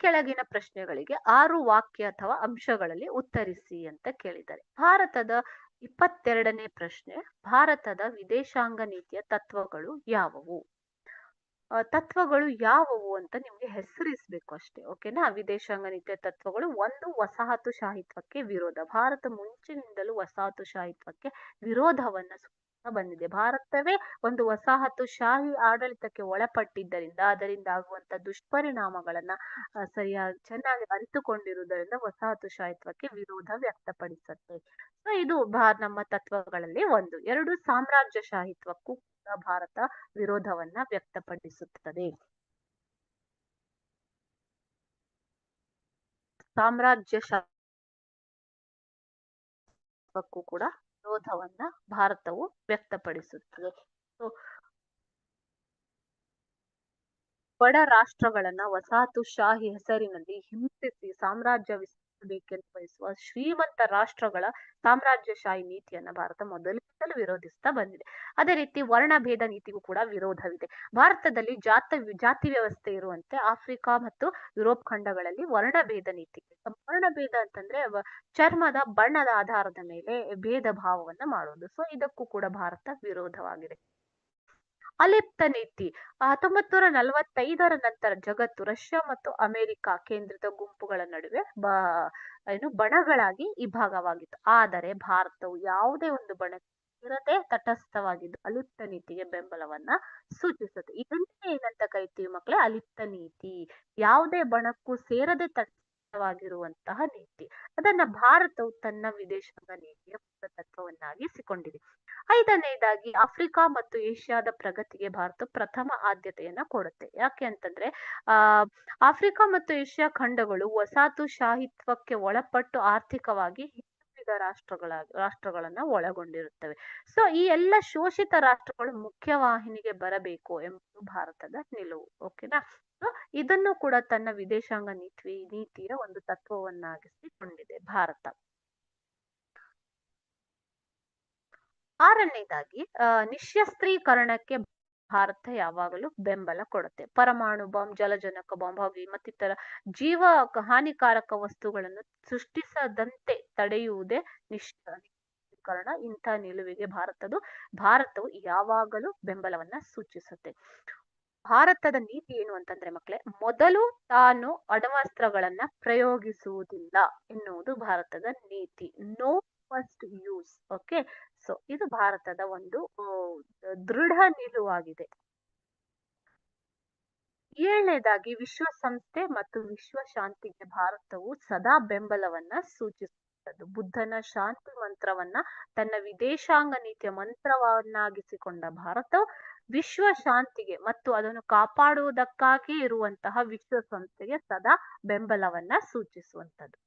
ಕೆಳಗಿನ ಪ್ರಶ್ನೆಗಳಿಗೆ ಆರು ವಾಕ್ಯ ಅಥವಾ ಅಂಶಗಳಲ್ಲಿ ಉತ್ತರಿಸಿ ಅಂತ ಕೇಳಿದ್ದಾರೆ. ಭಾರತದ ಇಪ್ಪತ್ತೆರಡನೇ ಪ್ರಶ್ನೆ, ಭಾರತದ ವಿದೇಶಾಂಗ ನೀತಿಯ ತತ್ವಗಳು ಯಾವುವು? ತತ್ವಗಳು ಯಾವುವು ಅಂತ ನಿಮ್ಗೆ ಹೆಸರಿಸ್ಬೇಕು ಅಷ್ಟೇ ಓಕೆನಾ ವಿದೇಶಾಂಗ ನೀತಿಯ ತತ್ವಗಳು ಒಂದು ವಸಾಹತುಶಾಹಿತ್ವಕ್ಕೆ ವಿರೋಧ. ಭಾರತ ಮುಂಚಿನಿಂದಲೂ ವಸಾಹತುಶಾಹಿತ್ವಕ್ಕೆ ವಿರೋಧವನ್ನ ಬಂದಿದೆ. ಭಾರತವೇ ಒಂದು ವಸಾಹತು ಶಾಹಿ ಆಡಳಿತಕ್ಕೆ ಒಳಪಟ್ಟಿದ್ದರಿಂದ ಅದರಿಂದ ಆಗುವಂತ ದುಷ್ಪರಿಣಾಮಗಳನ್ನ ಸರಿಯಾಗಿ ಚೆನ್ನಾಗಿ ಅರಿತುಕೊಂಡಿರುವುದರಿಂದ ವಸಾಹತುಶಾಹಿತ್ವಕ್ಕೆ ವಿರೋಧ ವ್ಯಕ್ತಪಡಿಸುತ್ತೆ. ಸೊ, ಇದು ನಮ್ಮ ತತ್ವಗಳಲ್ಲಿ ಒಂದು. ಎರಡು ಸಾಮ್ರಾಜ್ಯಶಾಹಿತ್ವಕ್ಕೂ ಕೂಡ ಭಾರತ ವಿರೋಧವನ್ನ ವ್ಯಕ್ತಪಡಿಸುತ್ತದೆ. ಸಾಮ್ರಾಜ್ಯ ಸಾಮ್ರಾಜ್ಯಶಾಹಿತ್ವಕ್ಕೂ ಕೂಡ ವಿರೋಧವನ್ನ ಭಾರತವು ವ್ಯಕ್ತಪಡಿಸುತ್ತದೆ. ಸೊ ಬಡ ರಾಷ್ಟ್ರಗಳನ್ನ ವಸಾಹತುಶಾಹಿ ಹೆಸರಿನಲ್ಲಿ ಹಿಂಸಿಸಿ ಸಾಮ್ರಾಜ್ಯ ವಿಸ್ತರಿಸಬೇಕೆಂದು ಬಯಸುವ ಶ್ರೀಮಂತ ರಾಷ್ಟ್ರಗಳ ಸಾಮ್ರಾಜ್ಯಶಾಹಿ ನೀತಿಯನ್ನ ಭಾರತ ಮೊದಲಿನಿಂದಲೂ ವಿರೋಧಿಸ್ತಾ ಬಂದಿದೆ. ಅದೇ ರೀತಿ ವರ್ಣಭೇದ ನೀತಿಗೂ ಕೂಡ ವಿರೋಧವಿದೆ. ಭಾರತದಲ್ಲಿ ಜಾತ, ಜಾತಿ ವ್ಯವಸ್ಥೆ ಇರುವಂತೆ ಆಫ್ರಿಕಾ ಮತ್ತು ಯುರೋಪ್ ಖಂಡಗಳಲ್ಲಿ ವರ್ಣಭೇದ ನೀತಿ. ವರ್ಣಭೇದ ಅಂತಂದ್ರೆ ಚರ್ಮದ ಬಣ್ಣದ ಆಧಾರದ ಮೇಲೆ ಭೇದ ಭಾವವನ್ನ ಮಾಡೋದು. ಸೊ ಇದಕ್ಕೂ ಕೂಡ ಭಾರತ ವಿರೋಧವಾಗಿದೆ. ಅಲಿಪ್ತ ನೀತಿ. ಹತ್ತೊಂಬತ್ ನೂರ ನಲವತ್ತೈದರ ನಂತರ ಜಗತ್ತು ರಷ್ಯಾ ಮತ್ತು ಅಮೆರಿಕ ಕೇಂದ್ರಿತ ಗುಂಪುಗಳ ನಡುವೆ ಬ, ಏನು ಬಣಗಳಾಗಿ ವಿಭಾಗವಾಗಿತ್ತು ಆದರೆ ಭಾರತವು ಯಾವುದೇ ಒಂದು ಬಣ ಇರದೆ ತಟಸ್ಥವಾಗಿದ್ದು ಅಲಿಪ್ತ ನೀತಿಗೆ ಬೆಂಬಲವನ್ನ ಸೂಚಿಸುತ್ತೆ. ಇದನ್ನೇ ಏನಂತ ಕರಿತೀವಿ ಮಕ್ಕಳೇ ಅಲಿಪ್ತ ನೀತಿ. ಯಾವುದೇ ಬಣಕ್ಕೂ ಸೇರದೆ ತಟಸ್ಥವಾಗಿರುವಂತಹ ನೀತಿ. ಅದನ್ನ ಭಾರತವು ತನ್ನ ವಿದೇಶಾಂಗ ನೀತಿಯ ಮೂಲತತ್ವವನ್ನಾಗಿಸಿಕೊಂಡಿದೆ. ತತ್ವವನ್ನಾಗಿಸಿಕೊಂಡಿದೆ ಐದನೇದಾಗಿ ಆಫ್ರಿಕಾ ಮತ್ತು ಏಷ್ಯಾದ ಪ್ರಗತಿಗೆ ಭಾರತ ಪ್ರಥಮ ಆದ್ಯತೆಯನ್ನ ಕೊಡುತ್ತೆ. ಯಾಕೆ ಅಂತಂದ್ರೆ, ಆ, ಆಫ್ರಿಕಾ ಮತ್ತು ಏಷ್ಯಾ ಖಂಡಗಳು ವಸಾಹತುಶಾಹಿತ್ವಕ್ಕೆ ಒಳಪಟ್ಟು ಆರ್ಥಿಕವಾಗಿ ಹಿಂದುಳಿದ ರಾಷ್ಟ್ರಗಳ, ರಾಷ್ಟ್ರಗಳನ್ನ ಒಳಗೊಂಡಿರುತ್ತವೆ. ಸೊ, ಈ ಎಲ್ಲ ಶೋಷಿತ ರಾಷ್ಟ್ರಗಳು ಮುಖ್ಯವಾಹಿನಿಗೆ ಬರಬೇಕು ಎಂಬುದು ಭಾರತದ ನಿಲುವು. ಓಕೆನಾ? ಇದನ್ನು ಕೂಡ ತನ್ನ ವಿದೇಶಾಂಗ ನೀತಿ, ನೀತಿಯ ಒಂದು ತತ್ವವನ್ನಾಗಿಸಿಕೊಂಡಿದೆ ಭಾರತ. ಆರನೇದಾಗಿ ಅಹ್ ನಿಶ್ಯಸ್ತ್ರೀಕರಣಕ್ಕೆ ಭಾರತ ಯಾವಾಗಲೂ ಬೆಂಬಲ ಕೊಡುತ್ತೆ. ಪರಮಾಣು ಬಾಂಬ್, ಜಲಜನಕ ಬಾಂಬ್ ಹಾಗೆ ಮತ್ತಿತರ ಜೀವ ಹಾನಿಕಾರಕ ವಸ್ತುಗಳನ್ನು ಸೃಷ್ಟಿಸದಂತೆ ತಡೆಯುವುದೇ ನಿಶ್ಯಸ್ತ್ರೀಕರಣ. ಇಂಥ ನಿಲುವಿಗೆ ಭಾರತದು, ಭಾರತವು ಯಾವಾಗಲೂ ಬೆಂಬಲವನ್ನ ಸೂಚಿಸುತ್ತೆ. ಭಾರತದ ನೀತಿ ಏನು ಅಂತಂದ್ರೆ ಮಕ್ಕಳೇ ಮೊದಲು ತಾನು ಅಣವಸ್ತ್ರಗಳನ್ನ ಪ್ರಯೋಗಿಸುವುದಿಲ್ಲ ಎನ್ನುವುದು ಭಾರತದ ನೀತಿ. No first use okay so ಇದು ಭಾರತದ ಒಂದು ದೃಢ ನಿಲುವಾಗಿದೆ. ಏಳನೇದಾಗಿ, ವಿಶ್ವಸಂಸ್ಥೆ ಮತ್ತು ವಿಶ್ವ ಶಾಂತಿಗೆ ಭಾರತವು ಸದಾ ಬೆಂಬಲವನ್ನ ಸೂಚಿಸುತ್ತದೆ. ಬುದ್ಧನ ಶಾಂತಿ ಮಂತ್ರವನ್ನ ತನ್ನ ವಿದೇಶಾಂಗ ನೀತಿಯ ಮಂತ್ರವನ್ನಾಗಿಸಿಕೊಂಡ ಭಾರತವು ವಿಶ್ವ ಶಾಂತಿಗೆ ಮತ್ತು ಅದನ್ನು ಕಾಪಾಡುವುದಕ್ಕಾಗಿ ಇರುವಂತಹ ವಿಶ್ವಸಂಸ್ಥೆಗೆ ಸದಾ ಬೆಂಬಲವನ್ನ ಸೂಚಿಸುವಂತದ್ದು